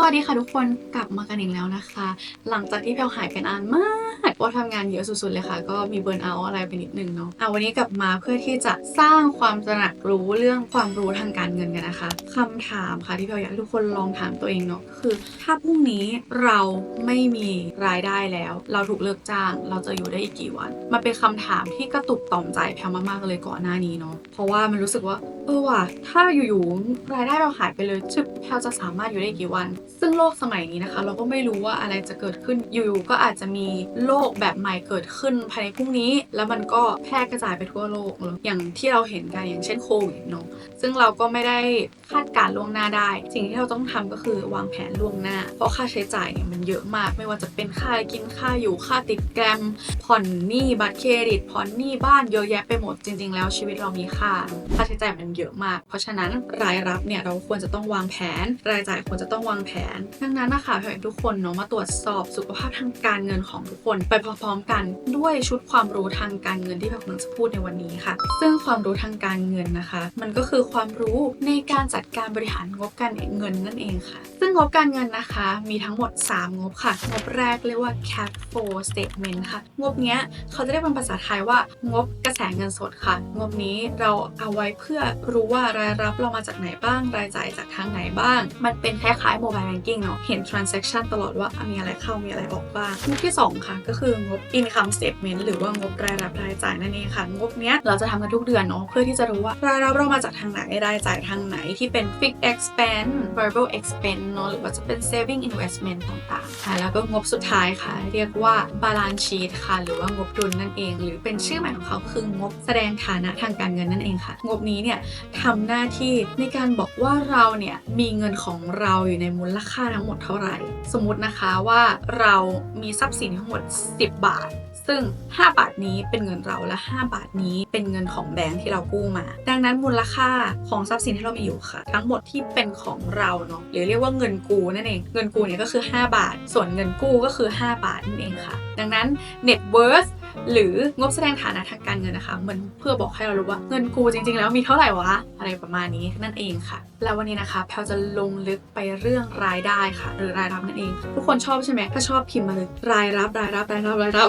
สวัสดีค่ะทุกคนกลับมากันอีกแล้วนะคะ หลังจากที่แพลวหายไปนานมาก ว่าทำงานเยอะสุดๆเลยค่ะ ก็มีเบิร์นเอาอะไรไปนิดนึงเนาะอะวันนี้กลับมาเพื่อที่จะสร้างความตระหนักรู้เรื่องความรู้ทางการเงินกันนะคะคำถามค่ะที่แพลวอยากให้ทุกคนลองถามตัวเองเนาะคือ ถ้าพรุ่งนี้เราไม่มีรายได้แล้ว เราถูกเลิกจ้าง เราจะอยู่ได้อีกกี่วัน มันเป็นคำถามที่กระตุกต่อมใจแพลวมากๆเลยก่อนหน้านี้เนาะเพราะว่ามันรู้สึกว่าเออว่ะถ้าอยู่ๆรายได้เราหายไปเลยจึบแพลจะสามารถอยู่ได้กี่วัน ซึ่งโลกสมัยนี้นะคะ เราก็ไม่รู้ว่าอะไรจะเกิดขึ้นอยู่ๆก็อาจจะมีโลกแบบใหม่เกิดขึ้นภายในพรุ่งนี้ แล้วมันก็แพร่กระจายไปทั่วโลกเลยอย่างที่เราเห็นกันอย่างเช่นโควิดเนาะซึ่งเราก็ไม่ได้คาดการล่วงหน้าได้ สิ่งที่เราต้องทำก็คือวางแผนล่วงหน้า เพราะค่าใช้จ่ายเนี่ยมันเยอะมาก ไม่ว่าจะเป็นค่ากินค่าอยู่ค่าติดแกรม ผ่อนหนี้บัตรเครดิตผ่อนหนี้บ้านเยอะแยะไปหมดจริง ๆ แล้วชีวิตเรามีค่า ค่าใช้จ่ายมันเยอะมาก เพราะฉะนั้นรายรับเนี่ยเราควรจะต้องวางแผน รายจ่ายควรจะต้องวางแผน ดังนั้นนะคะแพทุกคนเนาะมาตรวจสอบสุขภาพทางการเงินของทุกคนไปพร้อมๆกันด้วยชุดความรู้ทางการเงินที่แพกำลังจะพูดในวันนี้ค่ะ ซึ่งความรู้ทางการเงินนะคะ มันก็คือความรู้ในการจัดการบริหารงบการเงินนั่นเองค่ะ ซึ่งงบการเงินนะคะมีทั้งหมด 3 งบค่ะ งบแรกเรียกว่า cash flow statement ค่ะ งบเนี้ยเขาจะเรียกเป็นภาษาไทยว่างบกระแสเงินสดค่ะ งบนี้เราเอาไว้เพื่อรู้ว่ารายรับเรามาจากไหนบ้าง รายจ่ายจากทางไหนบ้าง มันเป็นคล้ายๆ mobile banking เนาะเห็น transaction ตลอดว่ามีอะไรเข้ามีอะไรออกบ้างงบที่ 2 ค่ะก็คืองบ income statement หรือว่างบรายรับรายจ่ายนั่นเองค่ะ งบเนี้ยเราจะทำกันทุกเดือนเนาะเพื่อที่จะรู้ว่ารายรับเรามาจากทางไหนรายจ่ายทางไหนที่เป็น fixed expense variable expense เนาะหรือว่าจะเป็น saving investment ต่างๆค่ะแล้วก็งบสุดท้ายค่ะ เรียกว่า balance sheet ค่ะ หรือว่างบดุลนั่นเอง หรือเป็นชื่อใหม่ของเขาคืองบแสดงฐานะทางการเงินนั่นเองค่ะ งบนี้เนี่ยทำหน้าที่ในการบอกว่าเราเนี่ยมีเงินของเราอยู่ในมูลค่าทั้งหมดเท่าไหร่ สมมตินะคะว่าเรามีทรัพย์สินทั้งหมด10 บาท ซึ่ง 5 บาทนี้เป็นเงินเราและ 5 บาทนี้เป็นเงินของแบงค์ที่เรากู้มา ดังนั้นมูลค่าของทรัพย์สินที่เรามีอยู่ค่ะ ทั้งหมดที่เป็นของเราเนาะหรือเรียกว่าเงินกู้นั่นเองเงินกู้เนี่ยก็คือ 5 บาท ส่วนเงินกู้ก็คือ 5 บาทนั่นเองค่ะ ดังนั้น net worth หรืองบแสดงฐานะทางการเงินนะคะ เหมือนเพื่อบอกให้เรารู้ว่าเงินกูจริง ๆ แล้วมีเท่าไหร่วะ อะไรประมาณนี้นั่นเองค่ะ แล้ววันนี้นะคะแพลจะลงลึกไปเรื่องรายได้ค่ะ หรือรายรับนั่นเอง ทุกคนชอบใช่ไหมถ้าชอบพิมพ์มาเลยรายรับรายรับรายรับรายรับ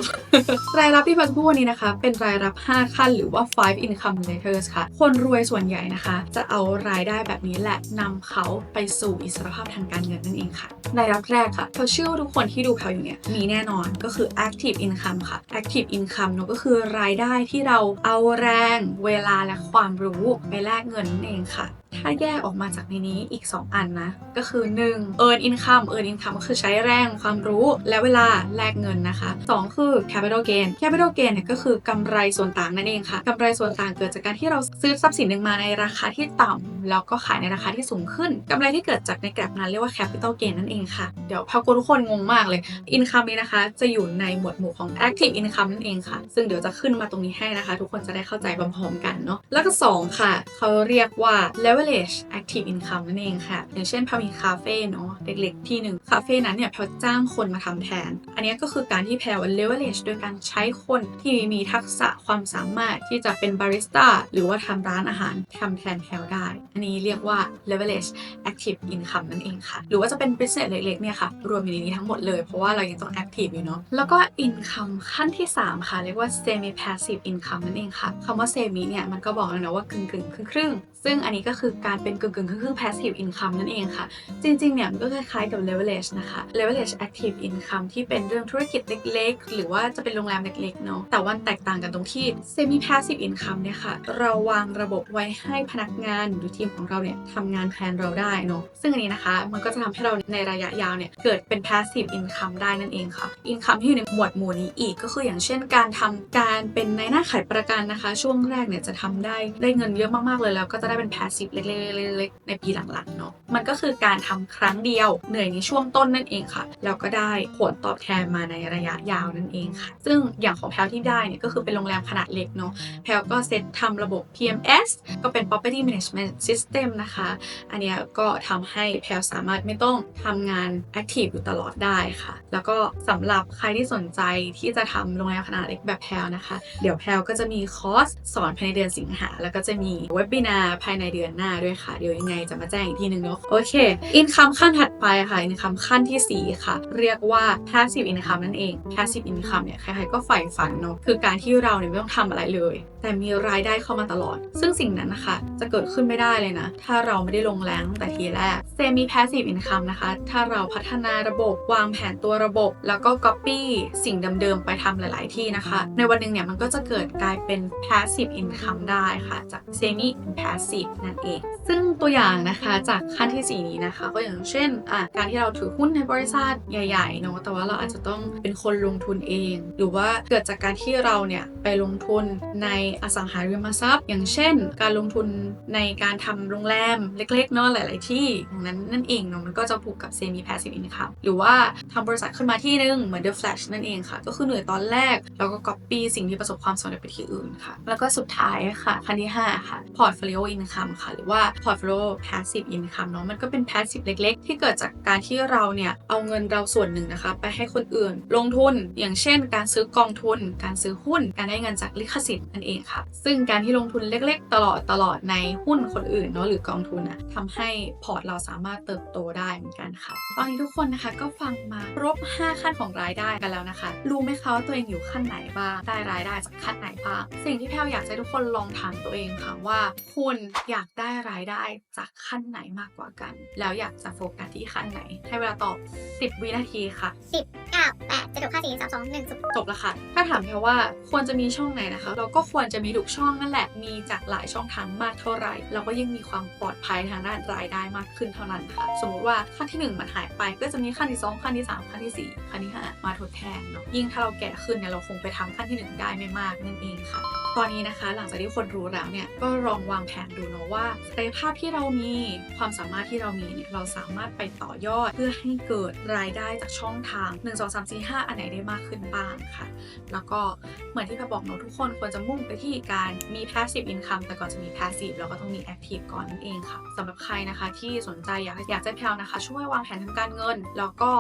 รายรับที่แพลจะพูดวันนี้นะคะ เป็นรายรับ 5 ขั้นหรือว่า five income letters ค่ะ คนรวยส่วนใหญ่นะคะ จะเอารายได้แบบนี้แหละนำเขาไปสู่อิสรภาพทางการเงินนั่นเองค่ะรายรับแรกค่ะแพลเชื่อว่าทุกคนที่ดูแพลอยู่เนี่ยมีแน่นอนก็คือ active income ค่ะ active income เนาะก็คือรายได้ที่เราเอาแรง เวลาและความรู้ไปแลกเงินนั่นเองค่ะ ถ้าแยกออกมาจากในนี้อีก 2 อันนะ ก็คือ 1 earn income earn income ก็คือใช้แรงความรู้และเวลาแลกเงินนะคะ 2 คือ capital gain capital gain เนี่ยก็คือกำไรส่วนต่างนั่นเองค่ะกำไรส่วนต่างเกิดจากการที่เราซื้อทรัพย์สินหนึ่งมาในราคาที่ต่ำแล้วก็ขายในราคาที่สูงขึ้นกำไรที่เกิดจากในแกร็บนั้นเรียกว่า capital gain นั่นเองค่ะ เดี๋ยวพากลทุกคนงงมากเลย income นี้นะคะ จะอยู่ในหมวดหมู่ของ active income นั่นเองค่ะ ซึ่งเดี๋ยวจะขึ้นมาตรงนี้ให้นะคะ ทุกคนจะได้เข้าใจพร้อมๆกันเนาะแล้วก็ 2 ค่ะ เขาเรียกว่า leverage active income นั่นเองค่ะ อย่างเช่นพามีคาเฟ่เนาะเล็กๆ ที่หนึ่งคาเฟ่นั้นเนี่ยแพลจ้างคนมาทำแทน อันนี้ก็คือการที่แพล leverage โดยการใช้คนที่มีทักษะความสามารถที่จะเป็นบาริสต้าหรือว่าทำร้านอาหารทำแทนแพลได้ อันนี้เรียกว่า leverage active income นั่นเองค่ะ หรือว่าจะเป็น business เล็กๆเนี่ยค่ะ รวมอยู่ในนี้ทั้งหมดเลย เพราะว่าเรายังต้อง active อยู่เนาะแล้วก็ income ขั้นที่ 3 ค่ะ เรียกว่า semi passive income นั่นเองค่ะคำว่า semi เนี่ยมันก็บอกแล้วนะว่ากึ่งๆครึ่งๆซึ่งอันนี้ก็คือการเป็นกึ่งกึ่งครึ่งๆ passive income นั่นเองค่ะ จริงๆ เนี่ยมันก็คล้ายๆกับ leverage นะคะ leverage active income ที่เป็นเรื่องธุรกิจเล็กๆ หรือว่าจะเป็นโรงแรมเล็กๆ เนาะ แต่ว่าแตกต่างกันตรงที่ semi passive income เนี่ยค่ะ เราวางระบบไว้ให้พนักงานหรือทีมของเราเนี่ยทำงานแทนเราได้เนาะ ซึ่งอันนี้นะคะ มันก็จะทำให้เราในระยะยาวเนี่ยเกิดเป็น passive income ได้นั่นเองค่ะ income ที่อยู่ในหมวดหมู่นี้อีกก็คืออย่างเช่น การทำการเป็นในหน้าขายประกันนะคะ ช่วงแรกเนี่ยจะทำได้ได้เงินเยอะมากๆเลยแล้วก็จะได้เป็น passive เล็กๆๆ ๆ ในปีหลังๆเนาะมันก็คือการทำครั้งเดียวเหนื่อยในช่วงต้นนั่นเองค่ะ แล้วก็ได้ผลตอบแทนมาในระยะยาวนั่นเองค่ะ ซึ่งอย่างของแพลที่ได้เนี่ยก็คือเป็นโรงแรมขนาดเล็กเนาะแพลก็เซตทำระบบ PMS ก็เป็น Property Management System นะคะ อันนี้ก็ทำให้แพลสามารถไม่ต้องทำงาน Active อยู่ตลอดได้ค่ะ แล้วก็สำหรับใครที่สนใจที่จะทำโรงแรมขนาดเล็กแบบแพลนะคะ เดี๋ยวแพลก็จะมีคอร์สสอนภายในเดือนสิงหาแล้วก็จะมีเว็บบินาร์ภายในเดือนหน้าด้วยค่ะ เดี๋ยวยังไงจะมาแจ้งอีกทีนึงเนาะโอเคอินคัมขั้นถัดไปค่ะอินคัมขั้นที่ 4 ค่ะ เรียกว่า passive income นั่นเอง passive income เนี่ยใครๆก็ใฝ่ฝันเนาะคือการที่เราเนี่ยไม่ต้องทำอะไรเลย แต่มีรายได้เข้ามาตลอด ซึ่งสิ่งนั้นนะคะจะเกิดขึ้นไม่ได้เลยนะ ถ้าเราไม่ได้ลงแรงตั้งแต่ทีแรก semi passive income นะคะ ถ้าเราพัฒนาระบบวางแผนตัวระบบ แล้วก็ copy สิ่งเดิมๆไปทำหลาย ๆ ที่นะคะ ในวันหนึ่งเนี่ยมันก็จะเกิดกลายเป็น passive income ได้ค่ะจาก semi passive นั่นเอง ซึ่งตัวอย่างนะคะจากขั้นที่ 4 นี้นะคะ ก็อย่างเช่นการที่เราถือหุ้นในบริษัทใหญ่ๆเนาะแต่ว่าเราอาจจะต้องเป็นคนลงทุนเอง หรือว่าเกิดจากการที่เราเนี่ยไปลงทุนในอสังหาริมทรัพย์ อย่างเช่น การลงทุนในการทำโรงแรมเล็กๆเนาะหลาย ๆ ที่อย่างนั้นนั่นเองเนาะมันก็จะผูกกับ semi passive income หรือว่าทำบริษัทขึ้นมาที่นึงเหมือน The Flash นั่นเองค่ะ ก็คือเหนื่อยตอนแรกแล้วก็ copy สิ่งที่ประสบความสำเร็จไปที่อื่นค่ะ แล้วก็สุดท้ายค่ะขั้นที่5ค่ะ portfolio income ค่ะ หรือว่า portfolio passive income เนาะมันก็เป็น passive เล็ก ๆ ที่เกิดจากการที่เราเนี่ยเอาเงินเราส่วนหนึ่งนะคะ ไปให้คนอื่น ลงทุนอย่างเช่น การซื้อกองทุน การซื้อหุ้น การได้เงินจากลิขสิทธิ์นั่นเองค่ะ ซึ่งการที่ลงทุนเล็กๆ ตลอดตลอดในหุ้นคนอื่นเนาะหรือกองทุนอะทำให้พอร์ตเราสามารถเติบโตได้เหมือนกันค่ะตอนนี้ทุกคนนะคะก็ฟังมาครบ 5 ขั้นของรายได้กันแล้วนะคะ รู้ไหมคะว่าตัวเองอยู่ขั้นไหนบ้างได้รายได้จากขั้นไหนบ้างสิ่งที่แพลวอยากให้ทุกคนลองถามตัวเองค่ะว่า คุณอยากได้รายได้จากขั้นไหนมากกว่ากัน แล้วอยากจะโฟกัสที่ขั้นไหน ให้เวลาตอบ 10 วินาทีค่ะสิบเก้าแปดเจ็ดหกห้าสี่สามสองหนึ่งศูนย์จบแล้วค่ะ ถ้าถามแพลว่าควรจะมีช่องไหนนะคะ เราก็ควรจะมีทุกช่องนั่นแหละ มีจากหลายช่องทางมากเท่าไหร่ เราก็ยิ่งมีความปลอดภัยทางด้านรายได้มากขึ้นเท่านั้นค่ะ สมมติว่าขั้นที่ 1 มันหายไป ก็จะมีขั้นที่ 2 ขั้นที่ 3 ขั้นที่ 4 ขั้นที่ 5 มาทดแทนเนาะ ยิ่งถ้าเราแก่ขึ้นเนี่ยเราคงไปทำขั้นที่ 1 ได้ไม่มากนั่นเองค่ะ ตอนนี้นะคะ หลังจากที่คนรู้แล้วเนี่ยก็ลองวางแผนดูเนาะว่าศักยภาพที่เรามีความสามารถที่เรามีเนี่ยเราสามารถไปต่อยอดเพื่อให้เกิดรายได้จากช่องทาง 1 2 3 4 5 อันไหนได้มากขึ้นบ้างค่ะ แล้วก็เหมือนที่พรบอกเนาะทุกคนควรจะมุ่งไปที่การมี passive income แต่ก่อนจะมี passive เราก็ต้องมี active ก่อนนั่นเองค่ะสำหรับใครนะคะที่สนใจอยากอยากจะแพลวนะคะ ช่วยวางแผนทางการเงิน แล้วก็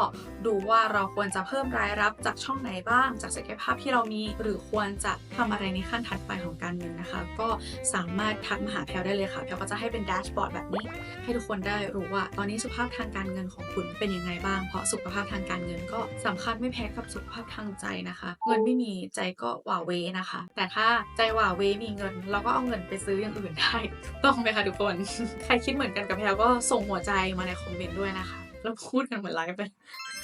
ดูว่าเราควรจะเพิ่มรายรับจากช่องไหนบ้าง จากศักยภาพที่เรามี หรือควรจะทำอะไรในขั้นถัดไปของการเงินนะคะ ก็สามารถทักมาหาแพลวได้เลยค่ะแพลวก็จะให้เป็นแดชบอร์ดแบบนี้ ให้ทุกคนได้รู้ว่า ตอนนี้สุขภาพทางการเงินของคุณเป็นยังไงบ้างเพราะสุขภาพทางการเงินก็สำคัญไม่แพ้กับสุขภาพทางใจนะคะ เงินไม่มีใจก็หว่าเวนะคะ แต่ถ้าใจหว่าเวมีเงิน เราก็เอาเงินไปซื้ออย่างอื่นได้ต้องไหมคะทุกคน ใครคิดเหมือนกันกับแพลก็ส่งหัวใจมาในคอมเมนต์ด้วยนะคะ แล้วพูดกันเหมือนไลฟ์ไป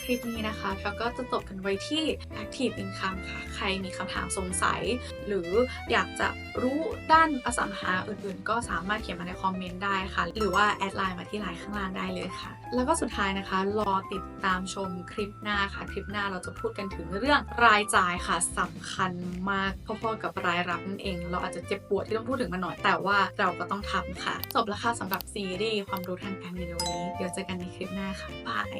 คลิปนี้นะคะแพลก็จะจบกันไว้ที่ Active Income ค่ะ ใครมีคำถามสงสัย หรืออยากจะรู้ด้านอสังหาอื่นๆ ก็สามารถเขียนมาในคอมเมนต์ได้ค่ะ หรือว่าแอดไลน์มาที่ไลน์ข้างล่างได้เลยค่ะ แล้วก็สุดท้ายนะคะ รอติดตามชมคลิปหน้าค่ะ คลิปหน้าเราจะพูดกันถึงเรื่องรายจ่ายค่ะสำคัญมากพอๆกับรายรับนั่นเอง เราอาจจะเจ็บปวดที่ต้องพูดถึงมันหน่อยแต่ว่าเราก็ต้องทำค่ะ จบแล้วค่ะสำหรับซีรีส์ความรู้ทางการเงินในวันนี้ เดี๋ยวเจอกันในคลิปหน้าค่ะบาย